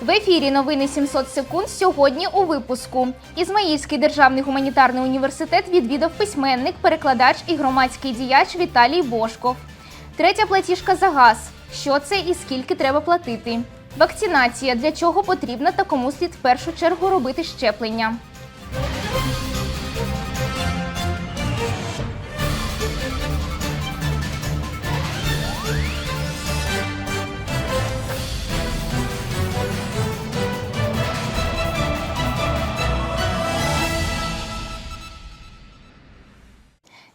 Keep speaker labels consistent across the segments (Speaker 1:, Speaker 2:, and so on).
Speaker 1: В ефірі новини 700 секунд сьогодні у випуску. Ізмаїльський державний гуманітарний університет відвідав письменник, перекладач і громадський діяч Віталій Бошков. Третя платіжка за газ. Що це і скільки треба платити? Вакцинація для чого потрібна та кому слід в першу чергу робити щеплення.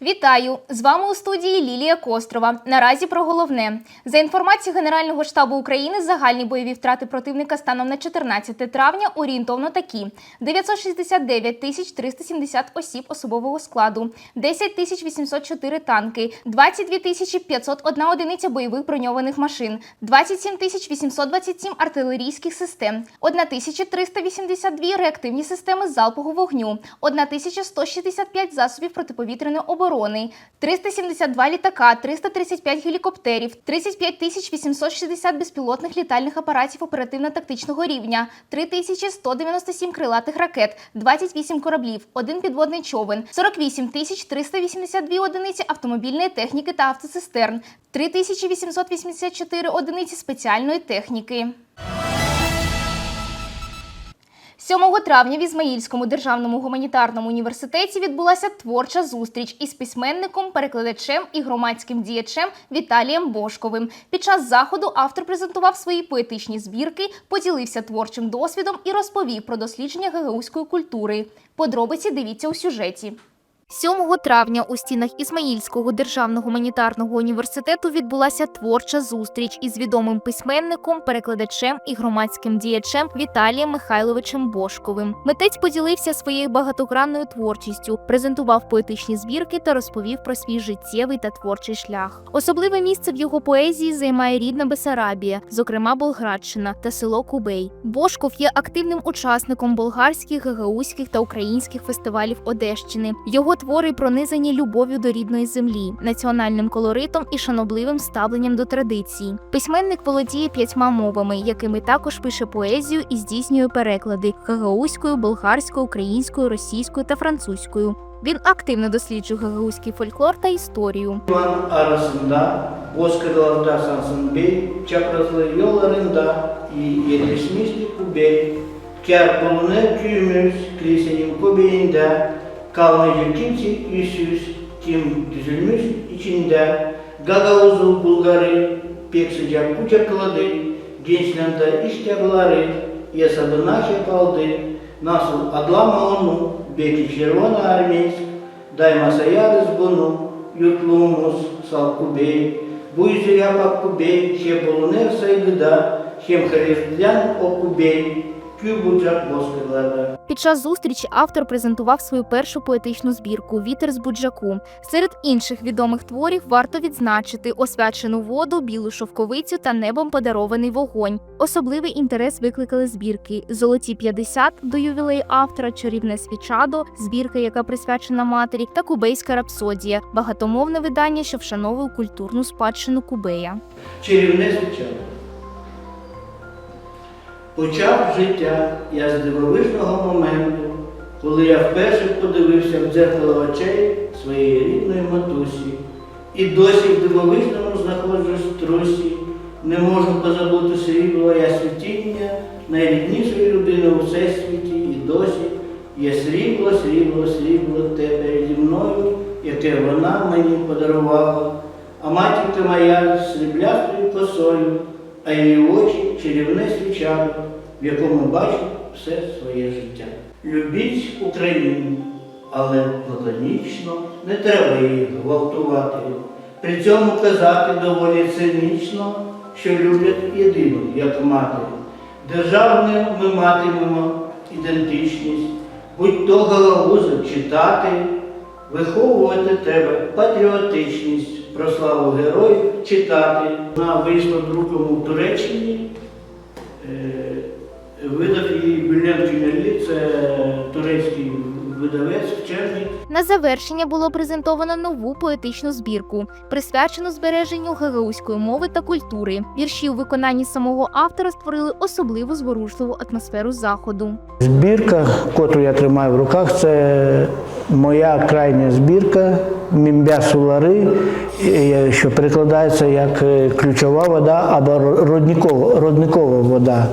Speaker 1: Вітаю! З вами у студії Лілія Кострова. Наразі про головне. За інформацією Генерального штабу України, загальні бойові втрати противника станом на 14 травня орієнтовно такі: 969 тисяч 370 осіб особового складу, 10 тисяч 804 танки, 22 тисячі 501 одиниця бойових броньованих машин, 27 тисяч 827 артилерійських систем, 1382 реактивні системи залпового вогню, 1165 засобів протиповітряної оборони, 372 літака, 335 гелікоптерів, 35 тисяч 860 безпілотних літальних апаратів оперативно-тактичного рівня, 3197 крилатих ракет, 28 кораблів, один підводний човен, 48 тисяч 382 одиниці автомобільної техніки та автоцистерн, 3884 одиниці спеціальної техніки. 7 травня в Ізмаїльському державному гуманітарному університеті відбулася творча зустріч із письменником, перекладачем і громадським діячем Віталієм Бошковим. Під час заходу автор презентував свої поетичні збірки, поділився творчим досвідом і розповів про дослідження гагаузької культури. Подробиці дивіться у сюжеті. 7 травня у стінах Ісмаїльського державного гуманітарного університету відбулася творча зустріч із відомим письменником, перекладачем і громадським діячем Віталієм Михайловичем Бошковим. Митець поділився своєю багатогранною творчістю, презентував поетичні збірки та розповів про свій життєвий та творчий шлях. Особливе місце в його поезії займає рідна Бесарабія, зокрема Болградщина та село Кубей. Бошков є активним учасником болгарських, гагаузьких та українських фестивалів Одещини. Його твори пронизані любов'ю до рідної землі, національним колоритом і шанобливим ставленням до традицій. Письменник володіє п'ятьма мовами, якими також пише поезію і здійснює переклади гагаузькою, болгарською, українською, російською та французькою. Він активно досліджує гагаузький фольклор та історію.
Speaker 2: Divan arasında bozkırlarda sansın bey, çaprazlı yollarında yerleşmişti kubey. Kâr bulunur tüyümüz kilisenin kavrayıcı kimsi yüzsüz kim düzülmüş içinde. Gagavuzu Bulgarı pek sıcak kucakladı Gençlerde iştahları yasadı naşe kaldı Nasıl adlama onu Beki Şervan Armiz Daima sayarız bunu Yurtluğumuz Salku Bey Bu yüzü yapak Kubey Şepolun er saygıda. Şemharifden o Kubey
Speaker 1: Під час зустрічі автор презентував свою першу поетичну збірку Вітер з буджаку. Серед інших відомих творів варто відзначити освячену воду, білу шовковицю та небом подарований вогонь. Особливий інтерес викликали збірки Золоті 50 до ювілею автора, чарівне свічадо, збірка, яка присвячена матері, та Кубейська рапсодія, багатомовне видання, що вшановує культурну спадщину Кубея.
Speaker 2: Чарівне звучало. Почав життя я з дивовижного моменту, коли я вперше подивився в дзеркало очей своєї рідної матусі. І досі в дивовижному знаходжусь в трусі, не можу позабути срібло я світіння найріднішої людини у всесвіті, і досі є срібло, срібло, срібло те переді мною, яке вона мені подарувала. А матінка моя з сріблястою косою, а її очі чарівне свічало, в якому бачу все своє життя. Любіть Україну, але платонічно не треба її гвалтувати. При цьому казати доволі цинічно, що люблять єдину, як матері. Державною ми матимемо ідентичність, будь то галагузи читати, виховувати треба патріотичність, про славу героїв читати. Вона вийшла друком у Туреччині. Е, Видав її Бюлен Кінелі, це турецький видавець, вчений.
Speaker 1: На завершення було презентовано нову поетичну збірку, присвячену збереженню гагаузької мови та культури. Вірші у виконанні самого автора створили особливу зворушливу атмосферу заходу.
Speaker 2: Збірка, котру я тримаю в руках, це моя крайня збірка Мімбя Сулари, е, що перекладається як е, ключова вода або родникова, родникова вода.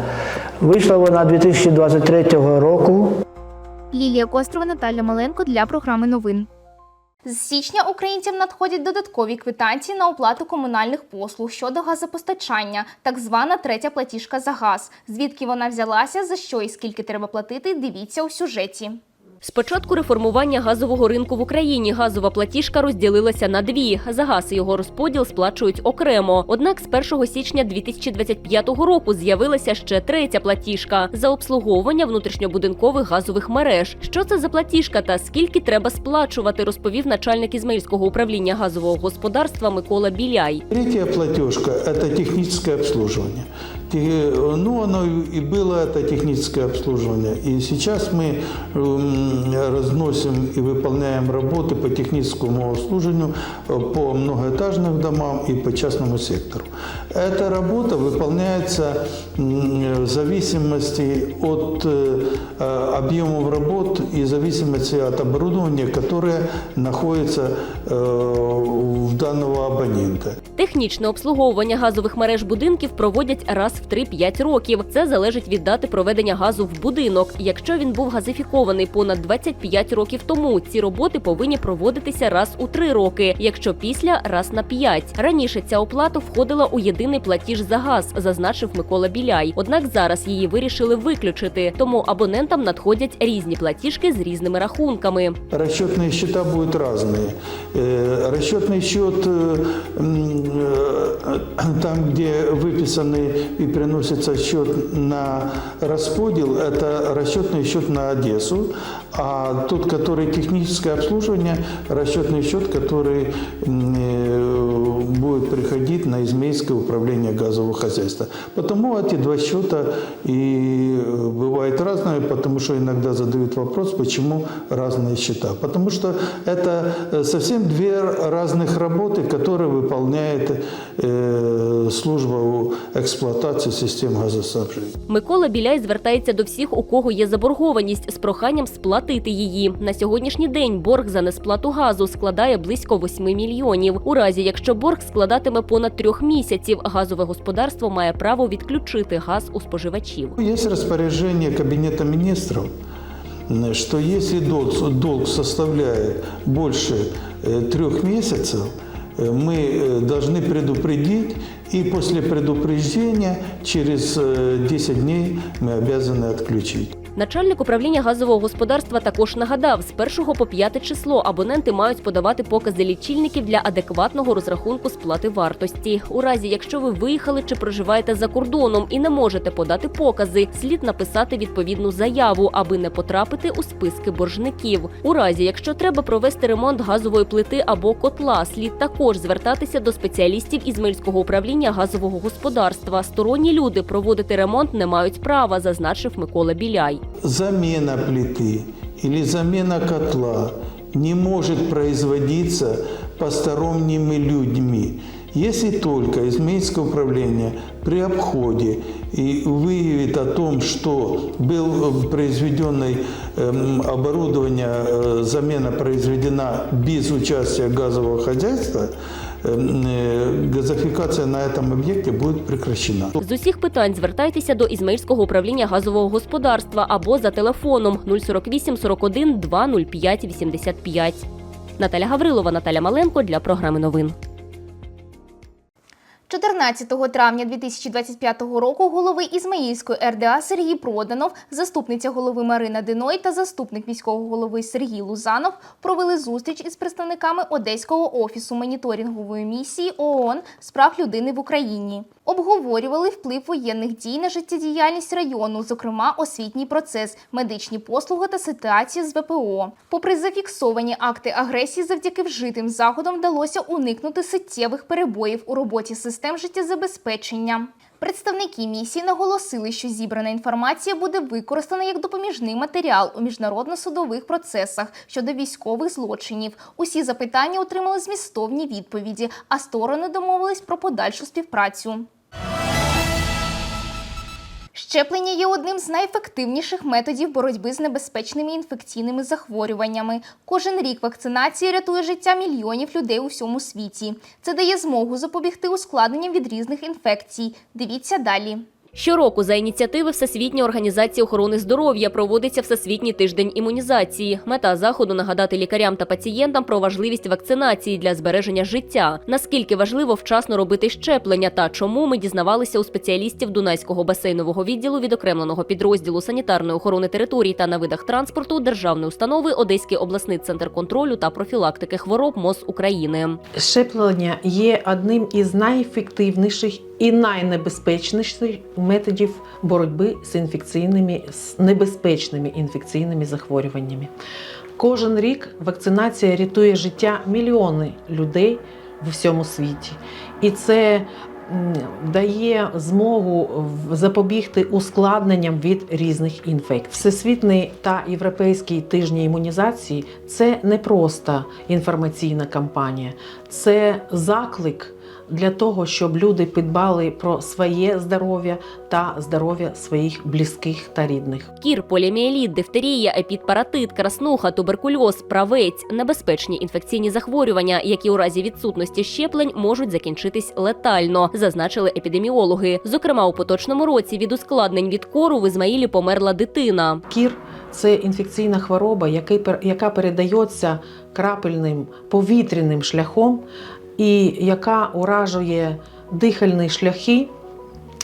Speaker 2: Вийшла вона 2023 року.
Speaker 1: Лілія Кострова, Наталя Маленко для програми новин. З січня українцям надходять додаткові квитанції на оплату комунальних послуг щодо газопостачання, так звана третя платіжка за газ. Звідки вона взялася, за що і скільки треба платити, дивіться у сюжеті.
Speaker 3: З початку реформування газового ринку в Україні газова платіжка розділилася на дві. За газ його розподіл сплачують окремо. Однак з 1 січня 2025 року з'явилася ще третя платіжка за обслуговування внутрішньобудинкових газових мереж. Що це за платіжка та скільки треба сплачувати, розповів начальник Ізмаїльського управління газового господарства Микола Біляй.
Speaker 4: Третья платежка – это техническое обслуживание Те- Ну, оно и было это техническое обслуживание. И сейчас мы м, разносим и выполняем работы по техническому обслуживанию э, по многоэтажным домам и по частному сектору. Эта работа выполняется м, в зависимости от э, э, объемов работ и в зависимости от оборудования, которое находится э, в данного абонента.
Speaker 3: Технічне обслуговування газових мереж будинків проводять раз в 3-5 років. Це залежить від дати проведення газу в будинок. Якщо він був газифікований понад 25 років тому, ці роботи повинні проводитися раз у 3 роки, якщо після раз на 5. Раніше ця оплата входила у єдиний платіж за газ, зазначив Микола Біляй. Однак зараз її вирішили виключити, тому абонентам надходять різні платіжки з різними рахунками.
Speaker 4: Расчетные счета будут разные. Э, Расчетный счет э, м, э, там, где выписанный приносится счет на расподел, это расчетный счет на Одессу, а тот, который техническое обслуживание, расчетный счет, который м, э, будет приходить на Измейское управление газового хозяйства. Потому эти два счета и э, бывают разные, потому что иногда задают вопрос, почему разные счета. Потому что это э, совсем две разных работы, которые выполняет э, служба у эксплуатации систем газоснабжения.
Speaker 3: Микола Біляй звертається до всіх, у кого є заборгованість, з проханням сплатити її. На сьогоднішній день борг за несплату газу складає близько 8 мільйонів. У разі, якщо борг складатиме понад трьох місяців, газове господарство має право відключити газ у споживачів.
Speaker 4: Есть распоряжение Кабинета министров, м, что если долг, долг составляет больше э, трех месяцев, э, мы э, должны предупредить, и после предупреждения через э, 10 дней мы обязаны отключить.
Speaker 3: Начальник управління газового господарства також нагадав, з 1 по 5 число абоненти мають подавати покази лічильників для адекватного розрахунку сплати вартості. У разі, якщо ви виїхали чи проживаєте за кордоном і не можете подати покази, слід написати відповідну заяву, аби не потрапити у списки боржників. У разі, якщо треба провести ремонт газової плити або котла, слід також звертатися до спеціалістів Ізмаїльського управління газового господарства. Сторонні люди проводити ремонт не мають права, зазначив Микола Біляй.
Speaker 4: Замена плиты или замена котла не может производиться посторонними людьми, если только Измаильское управление при обходе и выявит о том, что был произведенный эм, оборудование, э, замена произведена без участия газового хозяйства, эм, э, газификация на этом объекте будет прекращена.
Speaker 3: З усіх питань звертайтеся до Ізмаїльського управління газового господарства або за телефоном 048 41 205 85. Наталя Гаврилова, Наталя Маленко для програми новин.
Speaker 1: 14 травня 2025 року голови Ізмаїльської РДА Сергій Проданов, заступниця голови Марина Диной та заступник міського голови Сергій Лузанов провели зустріч із представниками Одеського офісу моніторингової місії ООН з прав людини в Україні. Обговорювали вплив воєнних дій на життєдіяльність району, зокрема освітній процес, медичні послуги та ситуацію з ВПО. Попри зафіксовані акти агресії, завдяки вжитим заходам вдалося уникнути суттєвих перебоїв у роботі систем життєзабезпечення. Представники місії наголосили, що зібрана інформація буде використана як допоміжний матеріал у міжнародно-судових процесах щодо військових злочинів. Усі запитання отримали змістовні відповіді, а сторони домовились про подальшу співпрацю. Щеплення є одним з найефективніших методів боротьби з небезпечними інфекційними захворюваннями. Кожен рік вакцинації рятує життя мільйонів людей у всьому світі. Це дає змогу запобігти ускладненням від різних інфекцій. Дивіться далі.
Speaker 3: Щороку за ініціативи Всесвітньої організації охорони здоров'я проводиться Всесвітній тиждень імунізації. Мета заходу нагадати лікарям та пацієнтам про важливість вакцинації для збереження життя. Наскільки важливо вчасно робити щеплення та чому ми дізнавалися у спеціалістів Дунайського басейнового відділу відокремленого підрозділу санітарної охорони територій та на видах транспорту державної установи Одеський обласний центр контролю та профілактики хвороб МОЗ України.
Speaker 5: Щеплення є одним із найефективніших і найнебезпечніших методів боротьби з інфекційними з небезпечними інфекційними захворюваннями. Кожен рік вакцинація рятує життя мільйони людей в всьому світі, і це дає змогу запобігти ускладненням від різних інфекцій. Всесвітний та європейський тижні імунізації це не просто інформаційна кампанія, це заклик для того, щоб люди підбали про своє здоров'я та здоров'я своїх близьких та рідних.
Speaker 3: Кір, поліоміеліт, дифтерія, епідпаратит, краснуха, туберкульоз, правець небезпечні інфекційні захворювання, які у разі відсутності щеплень можуть закінчитись летально, зазначили епідеміологи. Зокрема, у поточному році від ускладнень від кору в Ізмаїлі померла дитина.
Speaker 5: Кір це інфекційна хвороба, яка передається крапельним повітряним шляхом, і яка уражує дихальні шляхи.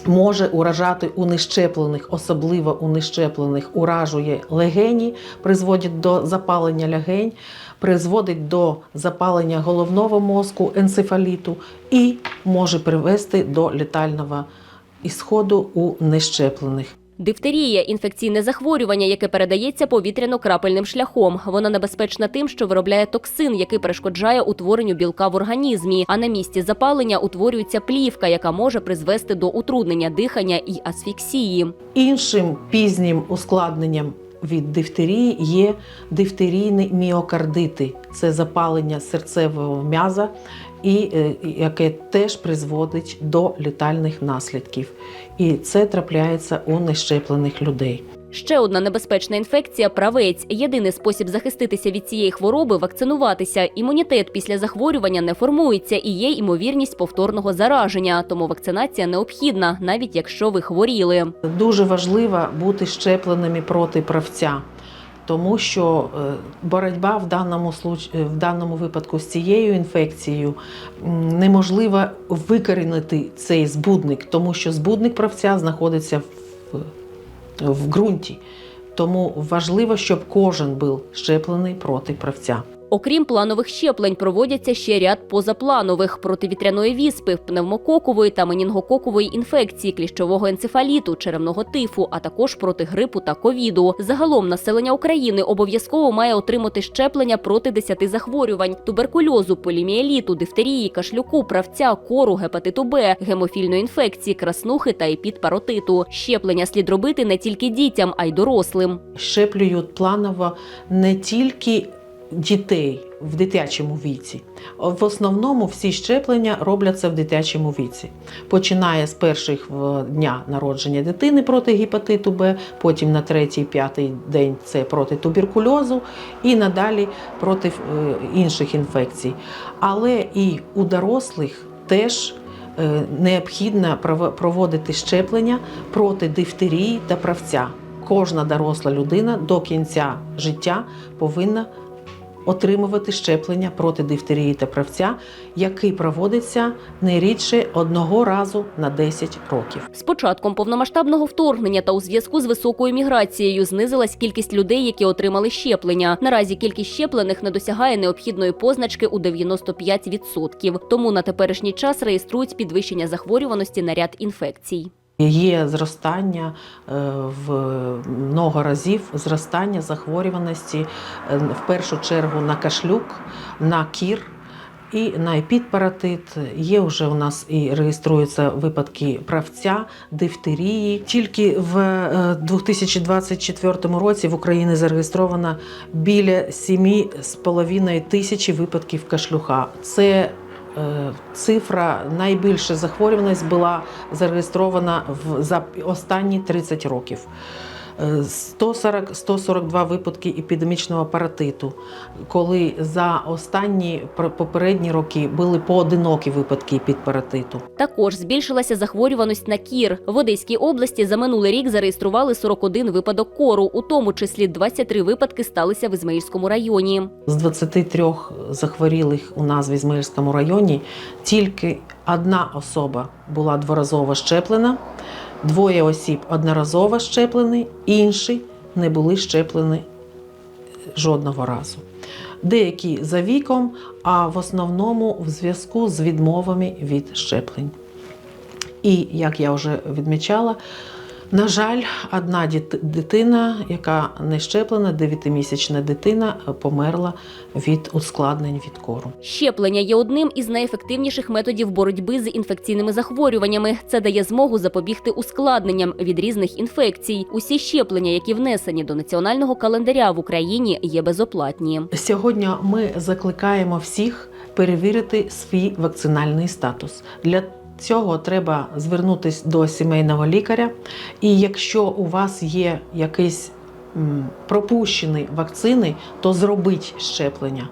Speaker 5: Може уражати у нещеплених, особливо у нещеплених, уражує легені, призводить до запалення легень, призводить до запалення головного мозку, енцефаліту і може привести до летального ісходу у нещеплених.
Speaker 3: Дифтерія інфекційне захворювання, яке передається повітряно-крапельним шляхом. Вона небезпечна тим, що виробляє токсин, який перешкоджає утворенню білка в організмі. А на місці запалення утворюється плівка, яка може призвести до утруднення дихання і асфіксії.
Speaker 5: Іншим пізнім ускладненням від дифтерії є дифтерійні міокардити. Це запалення серцевого м'яза, і е, яке теж призводить до літальних наслідків. І це трапляється у нещеплених людей.
Speaker 3: Ще одна небезпечна інфекція правець. Єдиний спосіб захиститися від цієї хвороби вакцинуватися. Імунітет після захворювання не формується і є ймовірність повторного зараження. Тому вакцинація необхідна, навіть якщо ви хворіли.
Speaker 5: Дуже важливо бути щепленими проти правця, тому що е, боротьба в даному е, в даному випадку з цією інфекцією неможливо викорінити цей збудник, тому що збудник правця знаходиться в, в ґрунті. Тому важливо, щоб кожен був щеплений проти правця.
Speaker 3: Окрім планових щеплень, проводяться ще ряд позапланових проти вітряної віспи, пневмококової та менінгококової інфекції, кліщового енцефаліту, черевного тифу, а також проти грипу та ковіду. Загалом населення України обов'язково має отримати щеплення проти 10 захворювань: туберкульозу, поліміеліту, дифтерії, кашлюку, правця, кору, гепатиту Б, гемофільної інфекції, краснухи та епідпаротиту. Щеплення слід робити не тільки дітям, а й дорослим.
Speaker 5: щеплюють планово не тільки дітей в дитячому віці. В основному всі щеплення робляться в дитячому віці. Починає з перших дня народження дитини проти гепатиту Б, потім на третій, п'ятий день це проти туберкульозу і надалі проти е, інших інфекцій. Але і у дорослих теж е, необхідно проводити щеплення проти дифтерії та правця. Кожна доросла людина до кінця життя повинна отримувати щеплення проти дифтерії та правця, який проводиться не рідше одного разу на 10 років.
Speaker 3: З початком повномасштабного вторгнення та у зв'язку з високою міграцією знизилась кількість людей, які отримали щеплення. Наразі кількість щеплених не досягає необхідної позначки у 95%. Тому на теперішній час реєструють підвищення захворюваності на ряд інфекцій.
Speaker 5: Є зростання е, в много разів зростання захворюваності е, в першу чергу на кашлюк, на кір і на епідпаратит. Є вже у нас і реєструються випадки правця, дифтерії. Тільки в е, 2024 році в Україні зареєстровано біля 7,5 тисячі випадків кашлюха. Це е, Цифра найбільша захворюваність була зареєстрована в за останні 30 років. Е, 140, 142 випадки епідемічного паратиту, коли за останні попередні роки були поодинокі випадки епідпаратиту.
Speaker 3: Також збільшилася захворюваність на кір. В Одеській області за минулий рік зареєстрували 41 випадок кору, у тому числі 23 випадки сталися в Ізмаїльському районі.
Speaker 5: З 23 захворілих у нас в Ізмаїльському районі тільки одна особа була дворазово щеплена, двоє осіб одноразово щеплені, інші не були щеплені жодного разу. Деякі за віком, а в основному в зв'язку з відмовами від щеплень. І, як я вже відмічала, на жаль, одна дитина, яка не щеплена, 9-місячна дитина, померла від ускладнень від кору.
Speaker 3: Щеплення є одним із найефективніших методів боротьби з інфекційними захворюваннями. Це дає змогу запобігти ускладненням від різних інфекцій. Усі щеплення, які внесені до національного календаря в Україні, є безоплатні.
Speaker 5: Сьогодні ми закликаємо всіх перевірити свій вакцинальний статус. Для цього треба звернутися до сімейного лікаря. І якщо у вас є якісь пропущені вакцини, то зробіть щеплення.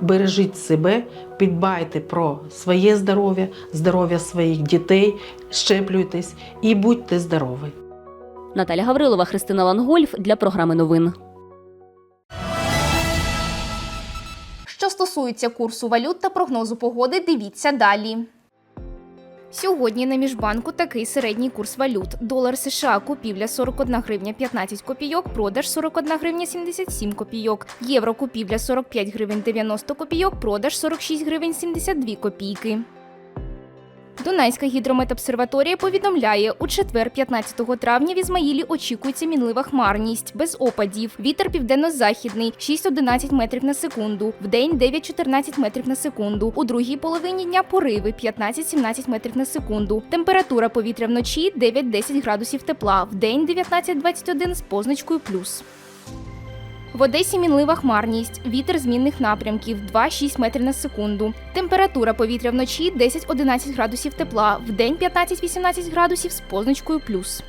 Speaker 5: Бережіть себе, підбайте про своє здоров'я, здоров'я своїх дітей, щеплюйтесь і будьте здорові.
Speaker 3: Наталя Гаврилова, Христина Лангольф для програми новин.
Speaker 1: Що стосується курсу валют та прогнозу погоди, дивіться далі. Сьогодні на міжбанку такий середній курс валют. Долар США купівля 41 гривня 15 копійок, продаж 41 гривня 77 копійок. Євро купівля 45 гривень 90 копійок, продаж 46 гривень 72 копійки. Дунайська гідрометобсерваторія повідомляє, у четвер, 15 травня, в Ізмаїлі очікується мінлива хмарність, без опадів. Вітер південно-західний 6-11 метрів на секунду. Вдень 9-14 метрів на секунду. У другій половині дня пориви 15-17 метрів на секунду. Температура повітря вночі 9-10 градусів тепла. Вдень 19-21 з позначкою плюс. В Одесі мінлива хмарність, вітер змінних напрямків 2-6 метрів на секунду. Температура повітря вночі 10-11 градусів тепла, вдень 15-18 градусів з позначкою плюс.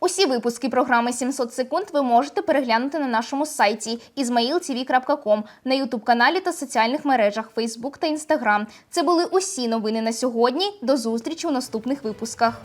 Speaker 1: Усі випуски програми 700 секунд ви можете переглянути на нашому сайті izmailtv.com, на ютуб-каналі та соціальних мережах Facebook та Instagram. Це були усі новини на сьогодні. До зустрічі у наступних випусках.